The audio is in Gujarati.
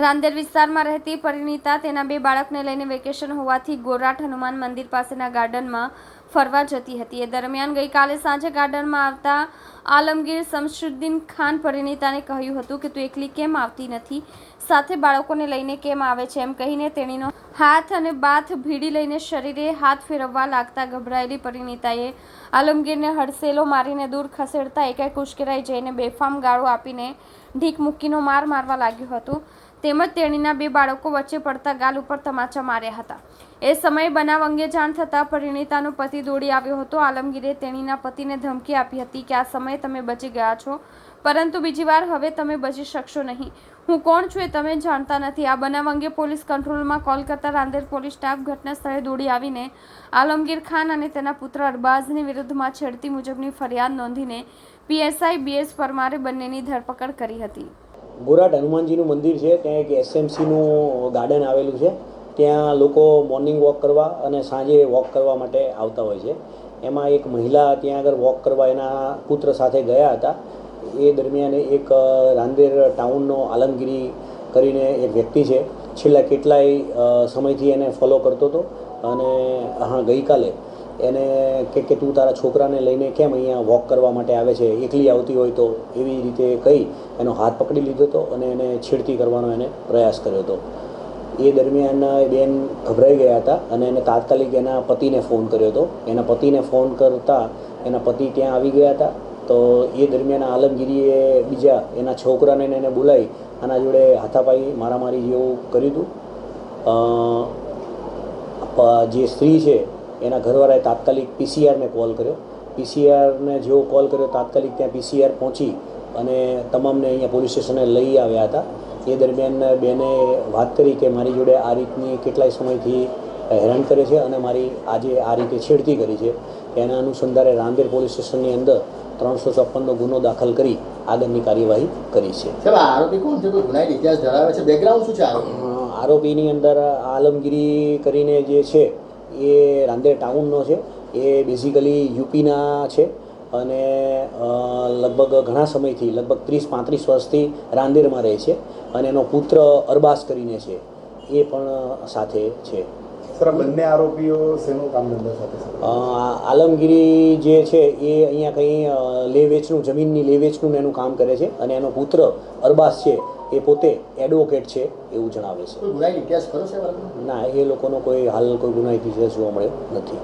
રાંદેર વિસ્તારમાં રહેતી પરિણીતા તેના બે બાળકને લઈને વેકેશન હોવાથી ગોરાટ હનુમાન મંદિર પાસેના ગાર્ડનમાં ફરવા જતી હતી. એ દરમિયાન ગઈકાલે સાંજે ગાર્ડનમાં આવતા આલમગીર શમશુદ્દીન ખાન પરિણીતાને કહ્યું હતું કે, તું એકલી કેમ આવતી નથી? સાથે બાળકોને લઈને કેમ આવે છે? એમ કહીને તેણીનો હાથ અને બાથ ભીડી લઈને શરીરે હાથ ફેરવવા લાગતા ગભરાયેલી પરિણીતાએ આલમગીરને હડસેલો મારીને દૂર ખસેડતા એકાએક ઉશ્કેરાઈ જઈને બેફામ ગાળો આપીને ઢીક મૂકીનો માર મારવા લાગ્યું હતું. તેમજ તેણીના બે બાળકો વચ્ચે પડતા ગાલ ઉપર તમાચા માર્યા હતા. એ સમયે બનાવ અંગે જાણ થતાં પરિણીતાનો પતિ દોડી આવ્યો હતો. આલમગીરે તેણીના પતિને ધમકી આપી હતી કે, આ સમયે તમે બચી ગયા છો. પરંતુ બીજી વાર હવે તમે બચી શકશો નહીં. હું કોણ છું એ તમે જાણતા નથી. આ બનાવ અંગે પોલીસ કંટ્રોલમાં કોલ કરતા રાંદેર પોલીસ સ્ટાફ ઘટના સ્થળે દોડી આવીને આલમગીર ખાન અને તેના પુત્ર અરબાઝની વિરુદ્ધમાં છેડતી મુજબની ફરિયાદ નોંધીને પીએસઆઈ બીએસ પરમારે બંનેની ધરપકડ કરી હતી. ગોરાટ હનુમાનજીનું મંદિર છે, ત્યાં એક એસએમસીનું ગાર્ડન આવેલું છે. ત્યાં લોકો મોર્નિંગ વોક કરવા અને સાંજે વોક કરવા માટે આવતા હોય છે. એમાં એક મહિલા ત્યાં આગળ વોક કરવા એના પુત્ર સાથે ગયા હતા. એ દરમિયાન એક રાંદેર ટાઉનનો આલમગીરી કરીને એક વ્યક્તિ છે. છેલ્લા કેટલાય સમયથી એને ફોલો કરતો હતો અને હા, ગઈકાલે એને કે કે તું તારા છોકરાને લઈને કેમ અહીંયા વોક કરવા માટે આવે છે? એકલી આવતી હોય તો એવી રીતે કહી એનો હાથ પકડી લીધો હતો અને એને છેડતી કરવાનો એને પ્રયાસ કર્યો હતો એ દરમિયાન એ બેન ગભરાઈ ગયા હતા અને એને તાત્કાલિક એના પતિને ફોન કર્યો હતો એના પતિને ફોન કરતા એના પતિ ત્યાં આવી ગયા હતા. તો એ દરમિયાન આલમગીરીએ બીજા એના છોકરાને એને બોલાવી આના જોડે હાથાપાઈ મારામારી જેવું કર્યું હતું જે સ્ત્રી છે એના ઘરવાળાએ તાત્કાલિક પીસીઆરને કોલ કર્યો. પીસીઆરને જેવો કોલ કર્યો તાત્કાલિક ત્યાં પીસીઆર પહોંચી અને તમામને અહીંયા પોલીસ સ્ટેશને લઈ આવ્યા હતા. એ દરમિયાન બેને વાત કરી કે મારી જોડે આ રીતની કેટલાય સમયથી હેરાન કરે છે અને મારી આજે આ રીતે છેડતી કરી છે. એના અનુસંધાને રામદેર પોલીસ સ્ટેશનની અંદર ત્રણસો છપ્પનનો ગુનો દાખલ કરી આગળની કાર્યવાહી કરી છે. આરોપી કોણ છે? કોઈ ગુનાહિત ઇતિહાસ ધરાવે છે? બેકગ્રાઉન્ડ શું છે આરોપીની અંદર આલમગીરી કરીને જે છે એ રાંદેર ટાઉનનો છે. એ બેઝિકલી યુપીના છે અને લગભગ ઘણા સમયથી લગભગ ત્રીસ પાંત્રીસ વર્ષથી રાંદેરમાં રહે છે અને એનો પુત્ર અરબાસ કરીને છે. એ પણ સાથે છે. સર બંને આરોપીઓ શેનું કામ ધંધો સાથે આલમગીરી જે છે એ અહીંયા કંઈ લે વેચનું જમીનની લે વેચનું એનું કામ કરે છે અને એનો પુત્ર અરબાસ છે. એ પોતે એડવોકેટ છે એવું જણાવે છે? ના એ લોકોનો કોઈ હાલ કોઈ ગુનાહિત ઇતિહાસ જોવા મળ્યો નથી